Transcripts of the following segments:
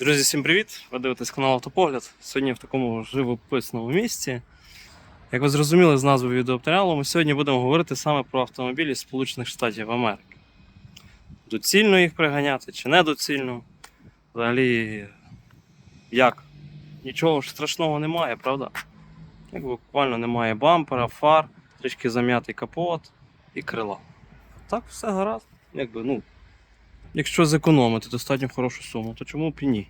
Друзі, всім привіт! Ви дивитесь канал Автопогляд. Сьогодні в такому живописному місці. Як ви зрозуміли з назви відеоматеріалу, ми сьогодні будемо говорити саме про автомобілі Сполучених Штатів Америки. Доцільно їх приганяти чи недоцільно? Взагалі, як? Нічого ж страшного немає, правда? Як буквально немає бампера, фар, трішки зам'ятий капот і крила. Так, все гаразд. Якби, ну, Якщо зекономити достатньо хорошу суму, то чому б і ні?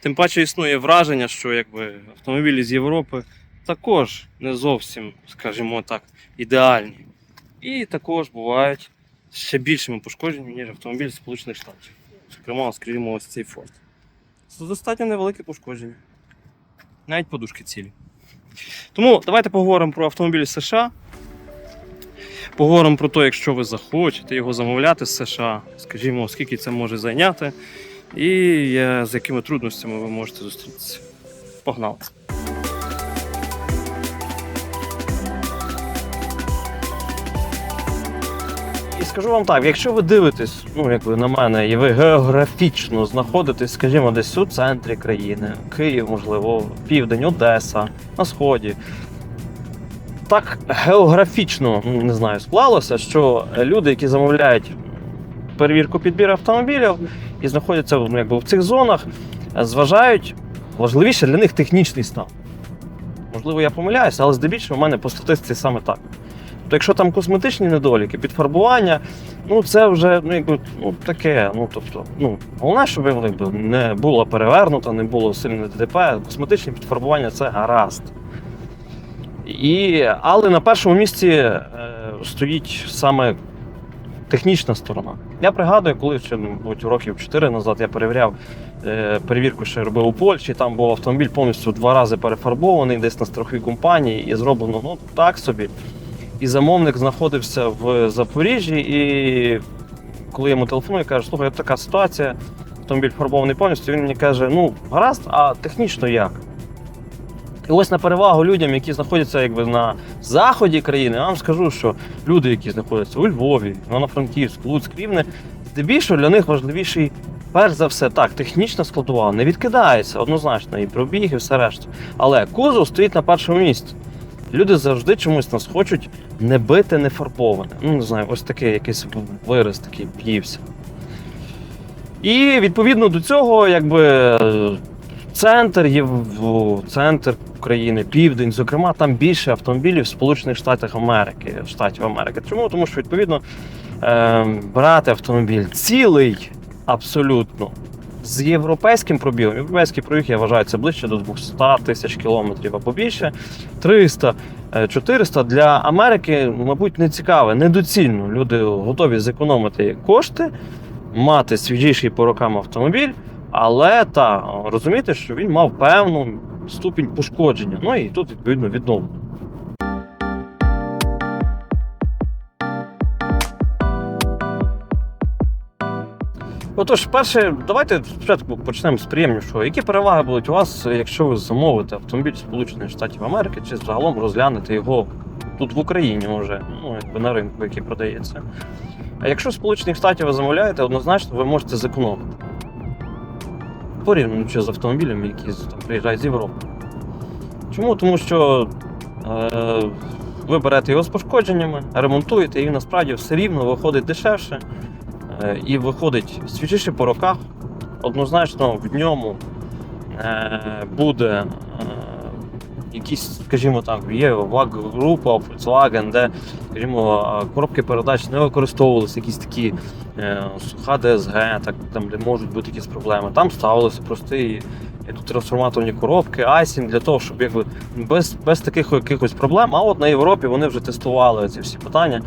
Тим паче існує враження, що якби, автомобілі з Європи також не зовсім, скажімо так, ідеальні. І також бувають ще більшими пошкодженнями, ніж автомобіль Сполучених Штатів. Зокрема, скажімо, ось цей Ford. Це достатньо невелике пошкодження. Навіть подушки цілі. Тому давайте поговоримо про автомобілі США. Поговоримо про те, якщо ви захочете його замовляти з США, скажімо, скільки це може зайняти, і з якими трудностями ви можете зустрітися. Погнали! І скажу вам так, якщо ви дивитесь, ну якби на мене, і ви географічно знаходитесь, скажімо, десь у центрі країни, Київ, можливо, південь, Одеса, на сході. Так географічно не знаю, склалося, що люди, які замовляють перевірку підбір автомобілів і знаходяться якби, в цих зонах, зважають важливіше для них технічний стан. Можливо, я помиляюся, але здебільшого в мене по статистиці саме так. Тобто, якщо там косметичні недоліки, підфарбування, ну це вже ну, якби, ну, таке. Ну, тобто, ну, головне, щоб не було перевернуто, не було сильне ДТП. Косметичні підфарбування це гаразд. І, але на першому місці е, стоїть саме технічна сторона. Я пригадую, коли ще мабуть, років 4 назад я перевіряв е, перевірку, що я робив у Польщі. Там був автомобіль повністю два рази перефарбований, десь на страховій компанії, і зроблено ну, так собі. І замовник знаходився в Запоріжжі, і коли йому телефоную, кажу, слухай, така ситуація, автомобіль фарбований повністю, він мені каже, ну, гаразд, а технічно як? І ось на перевагу людям, які знаходяться якби на заході країни, я вам скажу, що люди, які знаходяться у Львові, Івано-Франківську, Луцьк, Рівне, здебільшого для них важливіший, перш за все, так, технічна складова не відкидається однозначно, і пробіг, і все решта. Але кузов стоїть на першому місці. Люди завжди чомусь нас хочуть не бити, не фарбоване. Ну, не знаю, ось такий якийсь вираз такий п'ївся. І відповідно до цього, якби центр є центр України, південь, зокрема, там більше автомобілів в Сполучених Штатах Америки, Штатів Америки. Чому? Тому що відповідно е, брати автомобіль цілий абсолютно. З європейським пробігом, європейський пробіг, я вважаю, це ближче до 200 тисяч кілометрів або більше. 300, е, 400 для Америки, мабуть, не цікаве, недоцільно. Люди готові зекономити кошти, мати свіжіший по рокам автомобіль, але та розуміти, що він мав певну ступінь пошкодження. Ну і тут відповідно відновлення. Отож, перше, давайте спочатку почнемо з приємнішого. Які переваги будуть у вас, якщо ви замовите автомобіль Сполучених Штатів Америки, чи загалом розглянете його тут в Україні вже, ну якби на ринку, який продається. А якщо Сполучених Штатів ви замовляєте, однозначно ви можете зекономити. Порівнюючи з автомобілями, які там, приїжджають з Європи. Чому? Тому що е, ви берете його з пошкодженнями, ремонтуєте, і насправді все рівно виходить дешевше е, і виходить свіжіше по роках. Однозначно в ньому е, буде е, якісь, скажімо так, є група Volkswagen, де, скажімо, коробки передач не використовувалися, якісь такі е, суха ДСГ, так, там, де можуть бути якісь проблеми. Там ставилися прості трансформаторні коробки, айсінг для того, щоб якби без, без таких якихось проблем. А от на Європі вони вже тестували ці всі питання.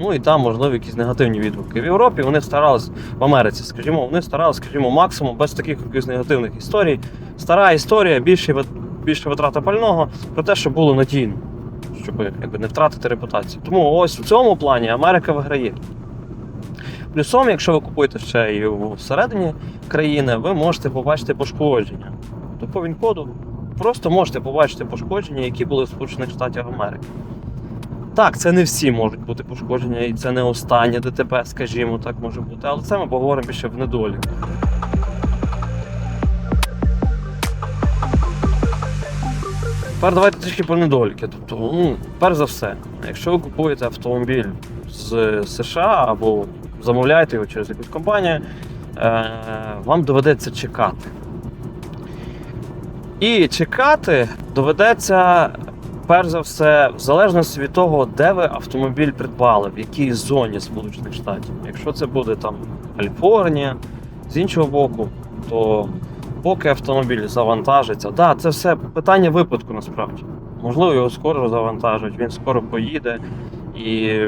Ну і там, можливо, якісь негативні відгуки. В Європі вони старалися, в Америці, скажімо, вони старалися, скажімо, максимум без таких якихось негативних історій. Стара історія, більше, більше витрата пального, про те, щоб було надійно, щоб якби, не втратити репутацію. Тому ось в цьому плані Америка виграє. Плюсом, якщо ви купуєте ще і всередині країни, ви можете побачити пошкодження. Тобто по він-коду просто можете побачити пошкодження, які були в Сполучених Штатах Америки. Так, це не всі можуть бути пошкодження, і це не останнє ДТП, скажімо, так може бути, але це ми поговоримо більше в недолі. Тепер давайте трішки про недоліки. Тобто, ну, перш за все, якщо ви купуєте автомобіль з США або замовляєте його через якусь компанію, е, вам доведеться чекати. І чекати доведеться, перш за все, в залежності від того, де ви автомобіль придбали, в якій зоні Сполучених Штатів. Якщо це буде там Каліфорнія, з іншого боку, то поки автомобіль завантажиться, да, це все питання випадку насправді. Можливо, його скоро завантажать, він скоро поїде. І,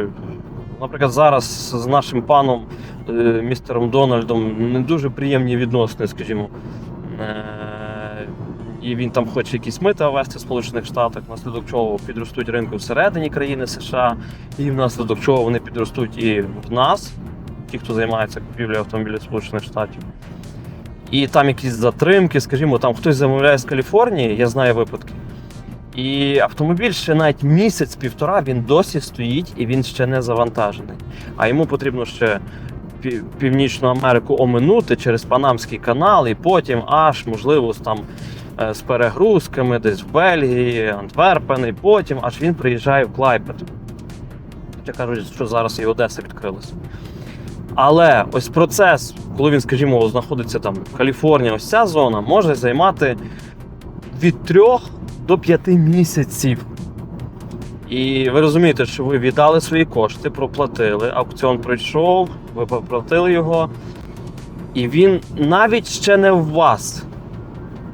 наприклад, зараз з нашим паном е, містером Дональдом не дуже приємні відносини, скажімо. Е, І він там хоче якісь мита ввести в Сполучених Штатах, внаслідок чого підростуть ринки всередині країни США, і внаслідок чого вони підростуть і в нас, ті, хто займається купівлею автомобілів Сполучених Штатів. І там якісь затримки, скажімо, там хтось замовляє з Каліфорнії, я знаю випадки. І автомобіль ще навіть місяць-півтора він досі стоїть і він ще не завантажений. А йому потрібно ще Північну Америку оминути через Панамський канал, і потім аж, можливо, там е, з перегрузками десь в Бельгії, Антверпен, і потім аж він приїжджає в Клайпед. Хоча кажуть, що зараз і Одеса відкрилася. Але ось процес, коли він, скажімо, знаходиться там Каліфорнія, ось ця зона, може займати від 3 до 5 місяців. І ви розумієте, що ви віддали свої кошти, проплатили, аукціон пройшов, ви проплатили його, і він навіть ще не в вас.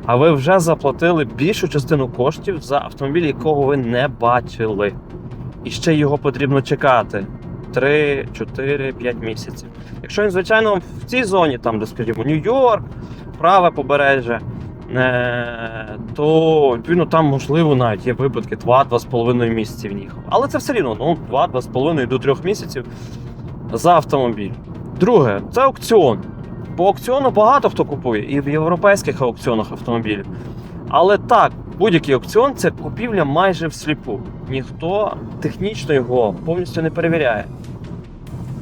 А ви вже заплатили більшу частину коштів за автомобіль, якого ви не бачили. І ще його потрібно чекати 3, 4, 5 місяців. Якщо він, звичайно, в цій зоні, там, де, скажімо, Нью-Йорк, праве побережжя, е, то відповідно там можливо навіть є випадки 2-2,5 місяці в них. Але це все рівно ну, 2-2,5 до 3 місяців за автомобіль. Друге, це аукціон. По аукціону багато хто купує, і в європейських аукціонах автомобілів. Але так, будь-який аукціон це купівля майже всліпу. Ніхто технічно його повністю не перевіряє.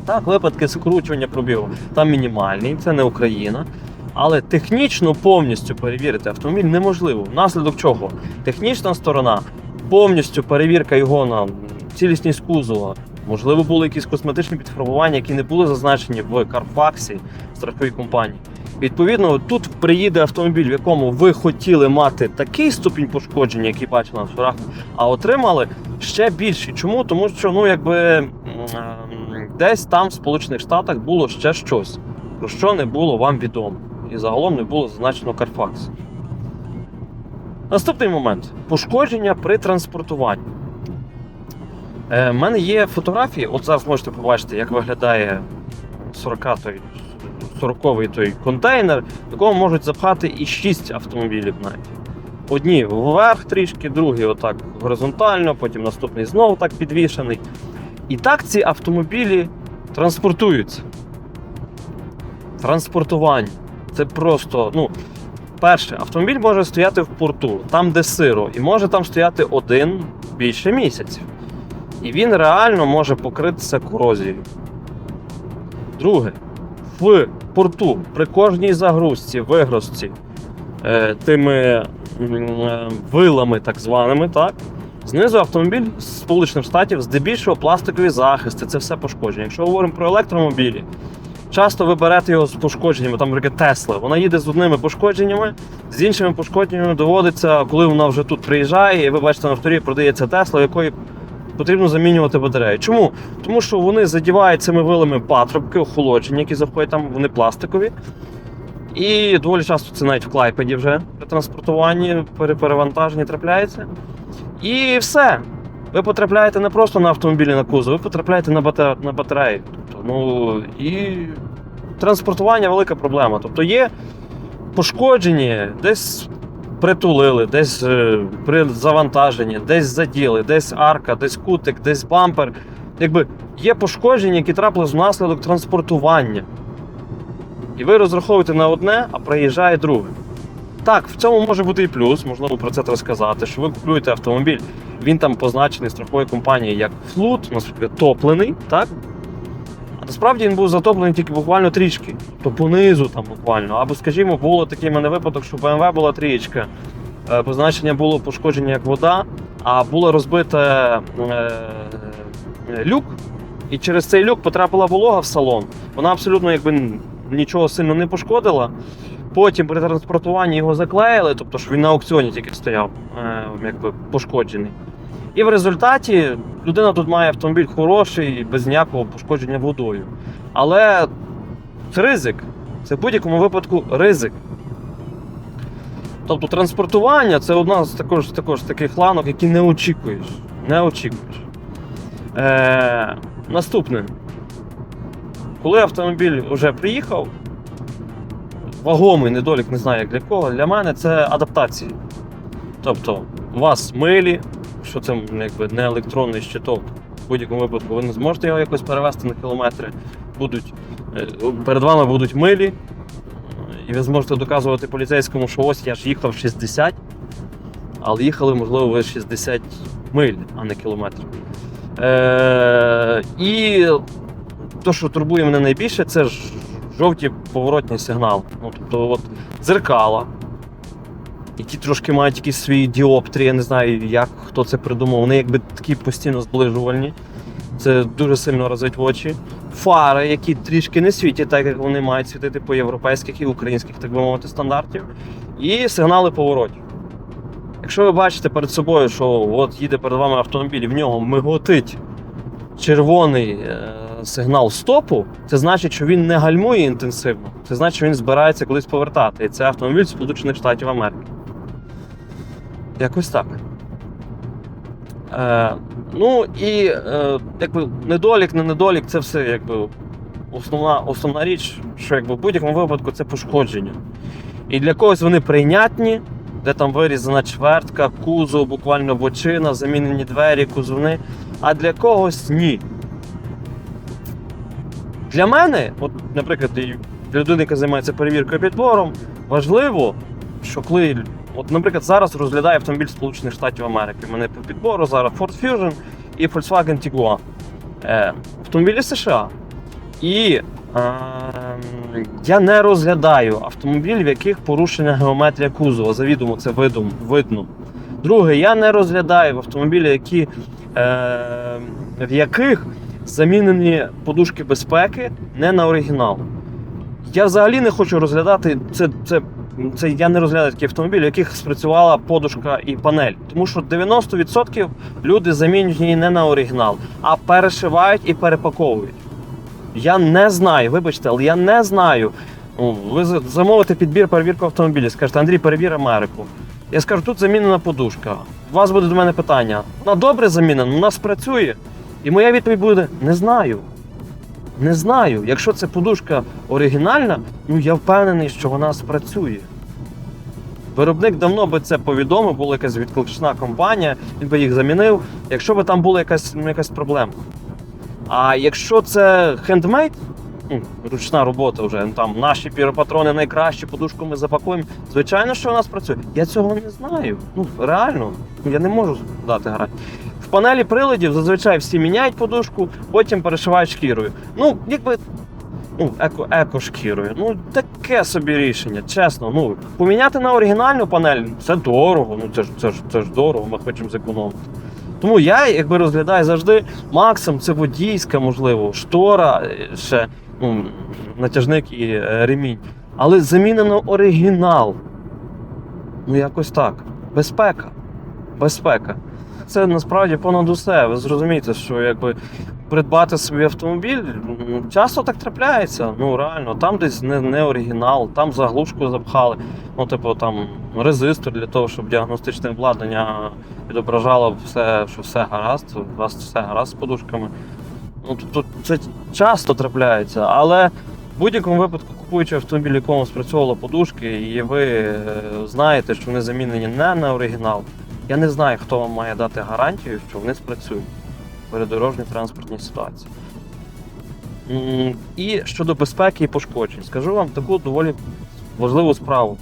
Так, випадки скручування пробігу там мінімальні, це не Україна. Але технічно повністю перевірити автомобіль неможливо. Внаслідок чого? Технічна сторона, повністю перевірка його на цілісність кузова. Можливо, були якісь косметичні підфарбування, які не були зазначені в Карфаксі страховій компанії. Відповідно, тут приїде автомобіль, в якому ви хотіли мати такий ступінь пошкодження, який бачили на фотографах, а отримали ще більший. Чому? Тому що ну, якби, десь там в Сполучених Штатах було ще щось, про що не було вам відомо. І загалом не було зазначено Carfax. Наступний момент пошкодження при транспортуванні. Е, У мене є фотографії, от зараз можете побачити, як виглядає 40 той 40-й той контейнер, якому можуть запхати і 6 автомобілів навіть. Одні вверх трішки, другі отак горизонтально, потім наступний знову так підвішений. І так ці автомобілі транспортуються. Транспортування. Це просто, ну, перше, автомобіль може стояти в порту, там, де сиро, і може там стояти один більше місяців. І він реально може покритися корозією. Друге, в порту при кожній загрузці, вигрузці е, тими е, вилами, так званими, так, знизу автомобіль з Сполучених Штатів здебільшого пластикові захисти, це все пошкодження. Якщо говоримо про електромобілі, часто ви берете його з пошкодженнями, там, наприклад, Тесла. Вона їде з одними пошкодженнями, з іншими пошкодженнями доводиться, коли вона вже тут приїжджає, і ви бачите, на авторі продається Тесла, якої потрібно замінювати батарею. Чому? Тому що вони задівають цими вилами патрубки, охолодження, які заходять там, вони пластикові. І доволі часто це навіть в Клайпеді вже при транспортуванні, при перевантаженні трапляється. І все. Ви потрапляєте не просто на автомобілі на кузов, ви потрапляєте на, бата... на батареї. Тобто, ну, і транспортування велика проблема. Тобто є пошкоджені, десь притулили, десь е, при завантаженні, десь заділи, десь арка, десь кутик, десь бампер. Якби є пошкодження, які трапились внаслідок транспортування. І ви розраховуєте на одне, а приїжджає друге. Так, в цьому може бути і плюс, можливо про це розказати, що ви купуєте автомобіль, він там позначений страховою компанією як флут, топлений, так? Насправді він був затоплений тільки буквально трішки, то понизу там буквально. Або, скажімо, було такий мене випадок, що BMW була трієчка. е, позначення було пошкодження як вода, а було розбите е, люк, і через цей люк потрапила волога в салон. Вона абсолютно якби нічого сильно не пошкодила. Потім при транспортуванні його заклеїли, тобто що він на аукціоні тільки стояв, е, якби пошкоджений. І в результаті людина тут має автомобіль хороший, без ніякого пошкодження водою. Але це ризик. Це в будь-якому випадку ризик. Тобто транспортування це одна з також, також таких ланок, які не очікуєш. Не очікуєш. Е, наступне. Коли автомобіль вже приїхав, вагомий недолік, не знаю як для кого, для мене це адаптація. Тобто, у вас милі, що це якби не електронний щиток. В будь-якому випадку ви не зможете його якось перевести на кілометри. Будуть, е, перед вами будуть милі, і ви зможете доказувати поліцейському, що ось я ж їхав 60, але їхали, можливо, ви 60 миль, а не кілометрів. Е, і те, що турбує мене найбільше, це ж жовті поворотні сигнали. Ну, тобто, от дзеркала, які трошки мають якісь свої діоптрії, я не знаю, як хто це придумав. Вони якби такі постійно зближувальні. Це дуже сильно разить в очі. Фари, які трішки не світять, так як вони мають світити по європейських і українських, так би мовити, стандартів. І сигнали поворотів. Якщо ви бачите перед собою, що от їде перед вами автомобіль, і в нього миготить червоний е, сигнал стопу, це значить, що він не гальмує інтенсивно. Це значить, що він збирається кудись повертати. І це автомобіль Сполучених Штатів Америки. Якось так. Е, ну і е, якби недолік, не недолік, це все якби основна, основна річ, що якби в будь-якому випадку це пошкодження. І для когось вони прийнятні, де там вирізана чвертка, кузов, буквально бочина, замінені двері, кузовни. А для когось ні. Для мене, от, наприклад, для людини, яка займається перевіркою підбором, важливо, що коли, от, наприклад, зараз розглядає автомобіль Сполучених Штатів Америки. У мене по підбору зараз Ford Fusion і Volkswagen Tiguan. Е, автомобілі США. І е, я не розглядаю автомобіль, в яких порушення геометрія кузова. Завідомо це видум, видно. Друге, я не розглядаю автомобілі, які, е, в яких замінені подушки безпеки не на оригінал. Я взагалі не хочу розглядати це. це це я не розглядаю такі автомобілі, в яких спрацювала подушка і панель. Тому що 90% люди замінюють її не на оригінал, а перешивають і перепаковують. Я не знаю, вибачте, але я не знаю. Ви замовите підбір перевірку автомобіля, скажете, Андрій, перевір Америку. Я скажу, тут замінена подушка. У вас буде до мене питання: вона добре замінена, вона спрацює. І моя відповідь буде: не знаю. Не знаю. Якщо це подушка оригінальна, ну я впевнений, що вона спрацює. Виробник давно би це повідомив, була якась відклична компанія, він би їх замінив, якщо би там була якась, ну, якась проблема. А якщо це хендмейд, ну, ручна робота вже, ну, там наші піропатрони найкращі, подушку ми запакуємо. Звичайно, що вона спрацює. Я цього не знаю. Ну, реально, я не можу дати гарантію. Панелі приладів зазвичай всі міняють подушку, потім перешивають шкірою. Ну, якби. Ну, еко, еко-шкірою. Ну, таке собі рішення, чесно. Ну, поміняти на оригінальну панель це дорого. Ну, це ж, це ж, це ж дорого, ми хочемо зекономити. Тому я якби розглядаю завжди максимум це водійська, можливо, штора, е, ще ну, натяжник і е, ремінь. Але замінено оригінал. Ну, якось так. Безпека. Безпека. Це насправді понад усе. Ви зрозумієте, що якби придбати собі автомобіль ну, часто так трапляється. Ну реально, там десь не, не оригінал, там заглушку запхали. Ну, типу, там резистор для того, щоб діагностичне обладнання відображало все, що все гаразд, у вас все гаразд з подушками. Ну, тобто це часто трапляється, але в будь-якому випадку, купуючи автомобіль, якому спрацьовували подушки, і ви е, знаєте, що вони замінені не на оригінал, я не знаю, хто вам має дати гарантію, що вони спрацюють в передорожній транспортній ситуації. І щодо безпеки і пошкоджень, скажу вам таку доволі важливу справу.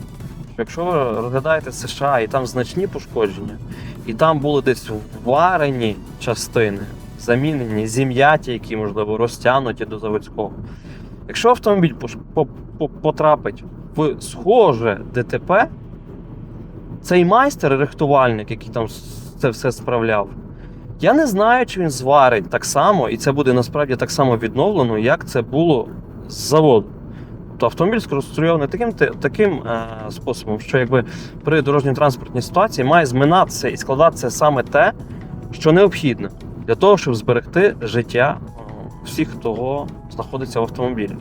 Якщо ви розглядаєте США і там значні пошкодження, і там були десь варені частини, замінені, зім'яті, які, можливо, розтягнуті до заводського. Якщо автомобіль потрапить в схоже ДТП, цей майстер, рихтувальник, який там це все справляв, я не знаю, чи він зварить так само, і це буде насправді так само відновлено, як це було з заводу. Тобто автомобіль сконструйований таким, таким е, способом, що якби при дорожньо-транспортній ситуації має зминатися і складатися саме те, що необхідне для того, щоб зберегти життя е, всіх, хто знаходиться в автомобілі.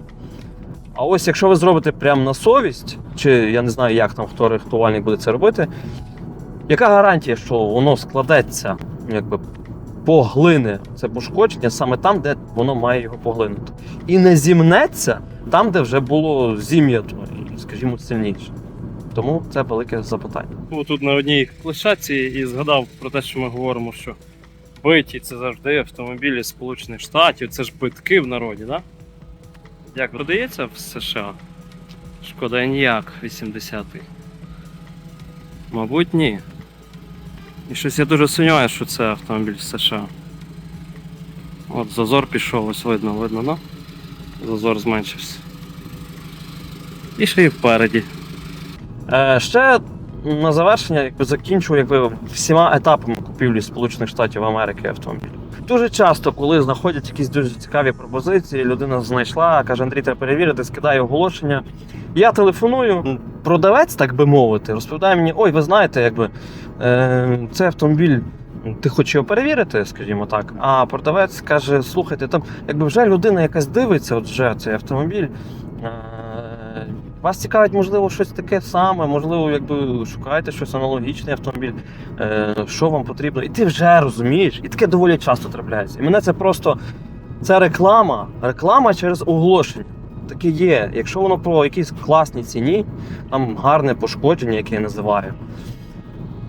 А ось якщо ви зробите прямо на совість, чи я не знаю, як там хто рихтувальник буде це робити, яка гарантія, що воно складеться, якби поглине це пошкодження саме там, де воно має його поглинути. І не зімнеться там, де вже було зім'ято, скажімо, сильніше. Тому це велике запитання. був тут на одній площадці і згадав про те, що ми говоримо, що биті це завжди автомобілі Сполучених Штатів, це ж битки в народі, да? Як продається в США? Шкода Еніак 80-й. Мабуть, ні. І щось я дуже сумніваюся, що це автомобіль з США. От зазор пішов, ось видно, видно, да? Зазор зменшився. І ще й впереді. Е, ще на завершення якби, закінчу якби, всіма етапами купівлі Сполучених Штатів Америки автомобілів. Дуже часто, коли знаходять якісь дуже цікаві пропозиції, людина знайшла, каже, Андрій, треба перевірити, скидає оголошення. Я телефоную, продавець, так би мовити, розповідає мені: ой, ви знаєте, якби е, цей автомобіль. Ти хочеш його перевірити, скажімо так. А продавець каже: слухайте, там якби вже людина якась дивиться, от вже цей автомобіль. Е, вас цікавить, можливо, щось таке саме, можливо, якби шукаєте щось аналогічний автомобіль, е, що вам потрібно. І ти вже розумієш, і таке доволі часто трапляється. І мене це просто це реклама, реклама через оголошення. Таке є. Якщо воно по якійсь класній ціні, там гарне пошкодження, яке я називаю,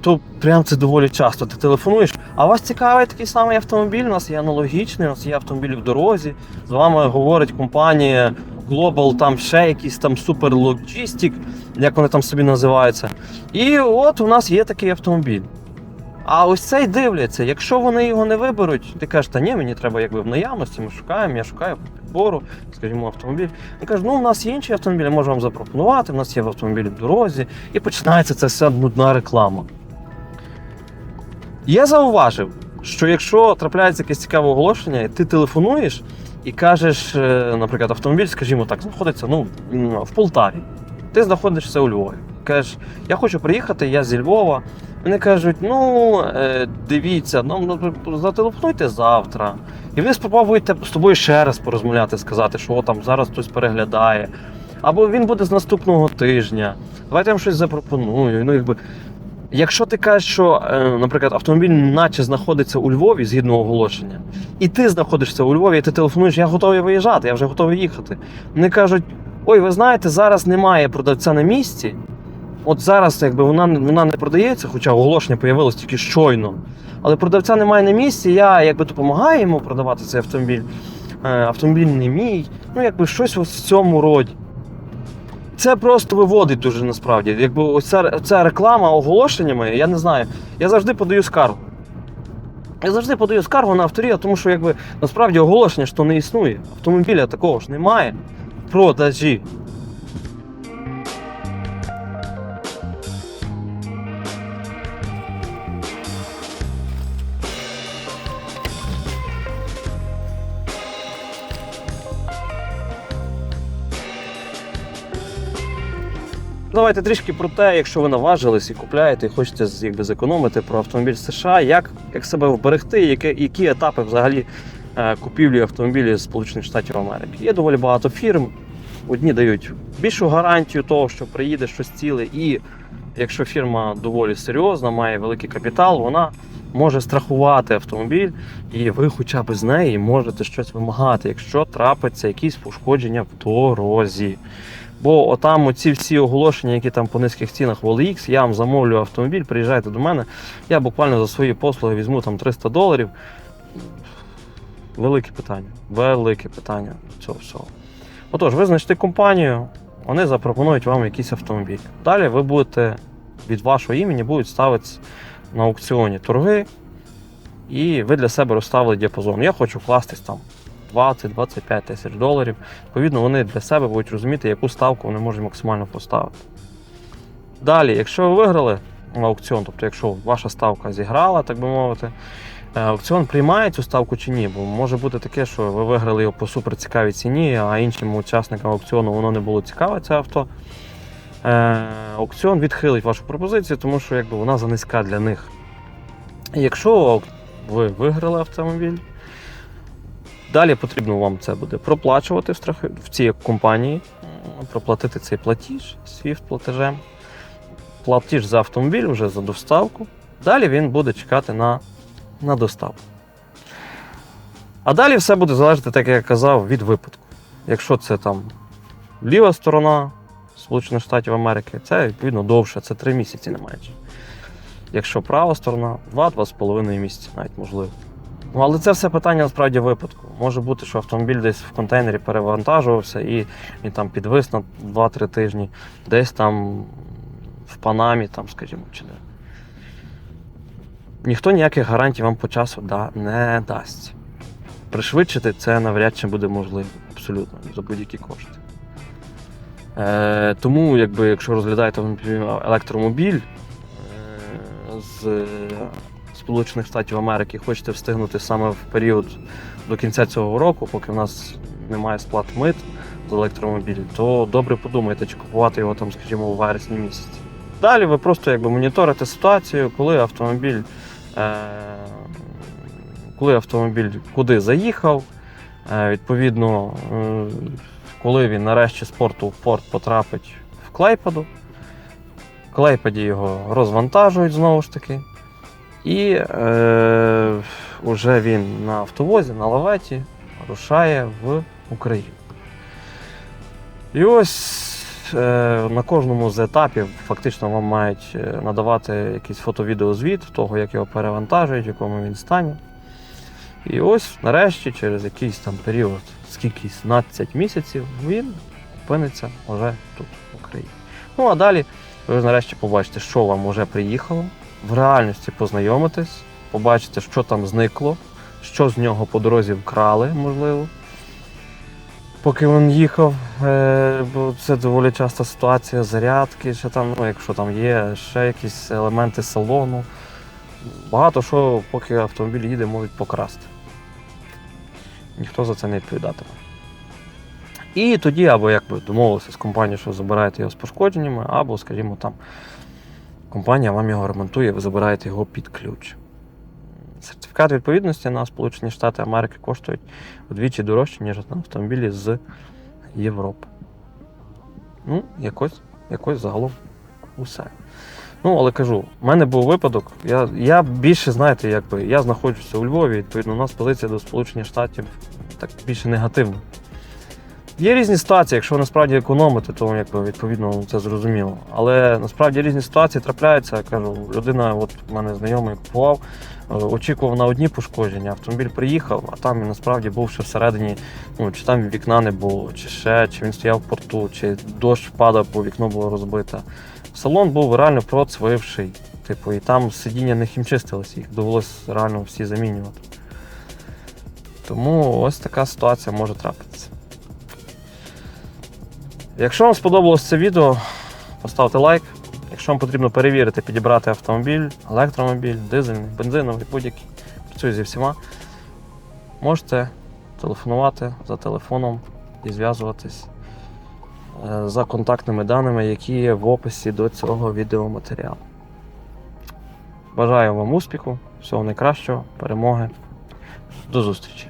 то прям це доволі часто. Ти телефонуєш, а вас цікавить такий самий автомобіль, у нас є аналогічний, у нас є автомобіль в дорозі. З вами говорить компанія Global, там ще якийсь там Super Logistic, як вони там собі називаються. І от у нас є такий автомобіль. А ось цей дивляться, якщо вони його не виберуть, ти кажеш, та ні, мені треба якби в наявності, ми шукаємо, я шукаю по підбору, скажімо, автомобіль. Він каже, ну у нас є інші автомобілі, можу вам запропонувати, у нас є автомобілі в дорозі, і починається ця вся нудна реклама. Я зауважив, що якщо трапляється якесь цікаве оголошення, і ти телефонуєш і кажеш, е, наприклад, автомобіль, скажімо так, знаходиться ну, в Полтаві. Ти знаходишся у Львові. Кажеш, я хочу приїхати, я зі Львова. Вони кажуть, ну е, дивіться, ну, ну зателефонуйте завтра. І вони спробують з тобою ще раз порозмовляти, сказати, що о, там зараз хтось переглядає. Або він буде з наступного тижня. Давайте я вам щось запропоную. Ну, якби, Якщо ти кажеш, що, е, наприклад, автомобіль наче знаходиться у Львові згідно оголошення, і ти знаходишся у Львові, і ти телефонуєш, я готовий виїжджати, я вже готовий їхати. Вони кажуть: ой, ви знаєте, зараз немає продавця на місці. От зараз, якби вона, вона не продається, хоча оголошення появилось тільки щойно. Але продавця немає на місці, я якби допомагаю йому продавати цей автомобіль. Е, Автомобіль не мій. Ну, якби щось в цьому роді. Це просто виводить дуже насправді. Якби ось ця, ця реклама оголошеннями, я не знаю. Я завжди подаю скаргу. Я завжди подаю скаргу на авторів, тому що якби насправді оголошення що не існує. Автомобіля такого ж немає. Продажі. Давайте трішки про те, якщо ви наважились і купляєте, і хочете якби, зекономити про автомобіль США, як, як себе вберегти, які, які етапи взагалі е, купівлі автомобілів з Сполучених Штатів Америки. Є доволі багато фірм. Одні дають більшу гарантію того, що приїде щось ціле, і якщо фірма доволі серйозна, має великий капітал, вона може страхувати автомобіль, і ви хоча б з неї можете щось вимагати, якщо трапиться якісь пошкодження в дорозі. Бо отам оці всі оголошення, які там по низьких цінах в OLX, я вам замовлю автомобіль, приїжджайте до мене. Я буквально за свої послуги візьму там 300 доларів. Велике питання. Велике питання цього всього. Отож, ви знайшли компанію, вони запропонують вам якийсь автомобіль. Далі ви будете від вашого імені будуть ставитися на аукціоні торги, і ви для себе розставили діапазон. Я хочу вкластись там 20-25 тисяч доларів. Відповідно, вони для себе будуть розуміти, яку ставку вони можуть максимально поставити. Далі, якщо ви виграли, аукціон. Тобто, якщо ваша ставка зіграла, так би мовити, е, аукціон приймає цю ставку чи ні. Бо може бути таке, що ви виграли його по суперцікавій ціні, а іншим учасникам аукціону воно не було цікаве, це авто. Е, аукціон відхилить вашу пропозицію, тому що якби, вона занизька для них. Якщо ви виграли автомобіль, далі потрібно вам це буде проплачувати в, страхи, в цій компанії, проплатити цей платіж SWIFT платежем, платіж за автомобіль вже за доставку. Далі він буде чекати на, на доставку. А далі все буде залежати, так як я казав, від випадку. Якщо це там ліва сторона Сполучених Штатів Америки, це відповідно довше, це 3 місяці не менше. Якщо права сторона, 2-2,5 місяці навіть можливо. Ну, але це все питання насправді випадку. Може бути, що автомобіль десь в контейнері перевантажувався і він там підвис на 2-3 тижні, десь там в Панамі, там, скажімо, чи де. Ніхто ніяких гарантій вам по часу да, не дасть. Пришвидшити це навряд чи буде можливо, абсолютно, за будь-які кошти. Е, тому, якби, якщо розглядаєте електромобіль е, з Сполучених Штатів Америки, хочете встигнути саме в період до кінця цього року, поки в нас немає сплат мит з електромобілів, то добре подумайте, чи купувати його там, скажімо, у вересні місяці. Далі ви просто якби моніторите ситуацію, коли автомобіль, е, коли автомобіль куди заїхав, е, відповідно, е, коли він нарешті з порту в порт потрапить в Клейпеду. В Клейпеді його розвантажують знову ж таки. І е, вже він на автовозі, на лаветі рушає в Україну. І ось е, на кожному з етапів фактично вам мають е, надавати якийсь фото-відеозвіт того, як його перевантажують, в якому він стані. І ось нарешті, через якийсь там період, скільки 17 місяців, він опиниться вже тут, в Україні. Ну а далі ви нарешті побачите, що вам вже приїхало, в реальності познайомитесь, побачите, що там зникло, що з нього по дорозі вкрали, можливо. Поки він їхав, е, бо це доволі часта ситуація, зарядки, ще там, ну, якщо там є ще якісь елементи салону. Багато що, поки автомобіль їде, можуть покрасти. Ніхто за це не відповідатиме. І тоді, або як ви домовилися з компанією, що забираєте його з пошкодженнями, або, скажімо, там компанія вам його ремонтує, ви забираєте його під ключ. Сертифікат відповідності на Сполучені Штати Америки коштують удвічі дорожче, ніж на автомобілі з Європи. Ну, якось, якось загалом усе. Ну, але кажу, в мене був випадок. Я, я більше, знаєте, якби я знаходжуся у Львові, відповідно, у нас позиція до Сполучених Штатів так більше негативна. Є різні ситуації, якщо ви насправді економите, то якби, відповідно це зрозуміло. Але насправді різні ситуації трапляються. Я кажу, людина, от в мене знайомий купував, е, очікував на одні пошкодження, автомобіль приїхав, а там насправді був ще всередині, ну, чи там вікна не було, чи ще, чи він стояв в порту, чи дощ впадав, бо вікно було розбите. Салон був реально процвивший. Типу, і там сидіння не хімчистились, їх довелося реально всі замінювати. Тому ось така ситуація може трапитися. Якщо вам сподобалось це відео, поставте лайк. Якщо вам потрібно перевірити, підібрати автомобіль, електромобіль, дизельний, бензиновий, будь-який, працюю зі всіма, можете телефонувати за телефоном і зв'язуватись е, за контактними даними, які є в описі до цього відеоматеріалу. Бажаю вам успіху, всього найкращого, перемоги. До зустрічі!